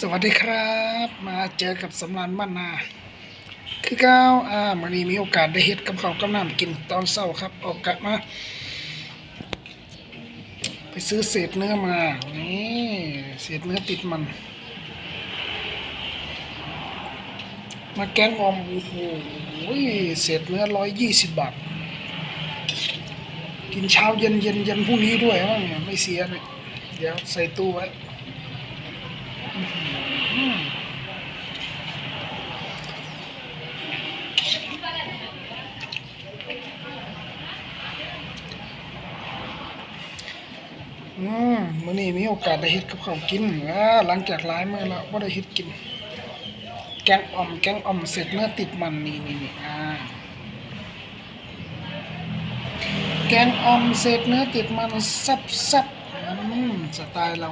สวัสดีครับ มาเจอกับสำรานบ้านนา คือก้าวอ่ามื่อนี้มีโอกาสได้เฮ็ดกับข้ากับน้ำกินตอนเช้าครับ ออกกะมา ไปซื้อเศษเนื้อมา นี่เศษเนื้อติดมัน มาแกงออมโอ้โหเศษเนื้อร้อยยี่สิบบาท กินเช้าเย็นเย็นเย็นพรุ่งนี้ด้วยว่าเนี่ยไม่เสียเลยเดี๋ยวใส่ตู้ไว้ อืมอืมมื้อนี้มีโอกาสได้เฮ็ดกับข้าวกินอ่าหลังจากหลายมื้อแล้วบ่ได้เฮ็ดกิน แกงอ่อม แกงอ่อมเสร็จเนื้อติดมันนี่นี่นี่อ่า แกงอ่อมเศษเนื้อติดมันซับซับอืมสไตล์เรา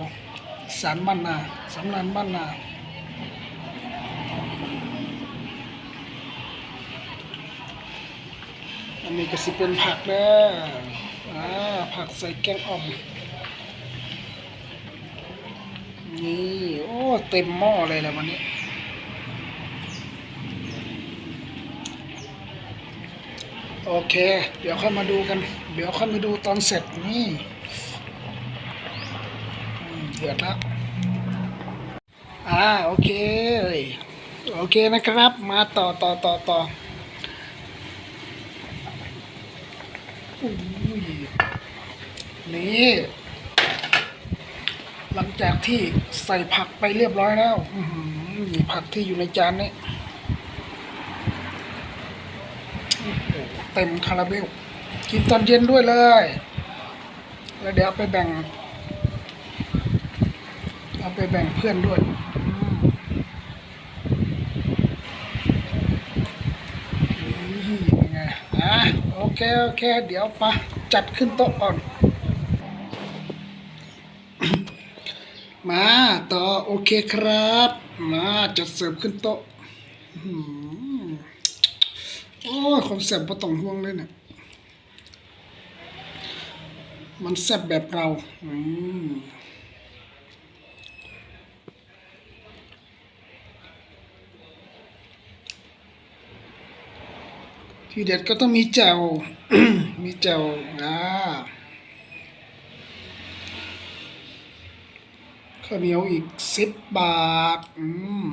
สารบ้านนาสำนานบ้านนาอันนี้ก็สิเป็นผักเด้ออ่าผักใส่แกงอ่อม นี่ โอ้ เต็มหม้อเลยแหละวันนี้ โอเค เดี๋ยวค่อยมาดูกัน เดี๋ยวค่อยมาดูตอนเสร็จนี่ือแล้วอ่าโอเค โอเคนะครับ มาต่อต่อต่อต่ออุ้ยนี่ หลังจากที่ใส่ผักไปเรียบร้อยแล้วอื้อหือนี่ผักที่อยู่ในจานนี้เต็มคาราเบลกินตอนเย็นด้วยเลย แล้วเดี๋ยวไปแบ่ง เอาไปแบ่งเพื่อนด้วยนี่เป็นไงอะโอเค โอเค เดี๋ยวปะจัดขึ้นโต๊ะก่อน มาต่อโอเคครับ มาจัดเสิร์ฟขึ้นโต๊ะอ๋อหือโอ้ยความแซ่บบ่ต้องห่วงเลยเนี่ยมันแซ่บแบบเรา อืม ทีเด็ดก็ต้องมีแจ่วมีแจ่วอ่าข้าวเหนียวอีกสิบบาท อืม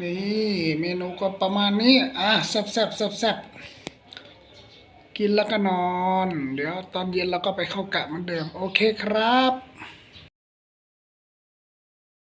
นี่ เมนูก็ประมาณนี้ อะแซ่บแซ่บแซ่บแซ่บกินแล้วก็นอน เดี๋ยวตอนเย็นเราก็ไปเข้ากะเหมือนเดิม โอเคครับ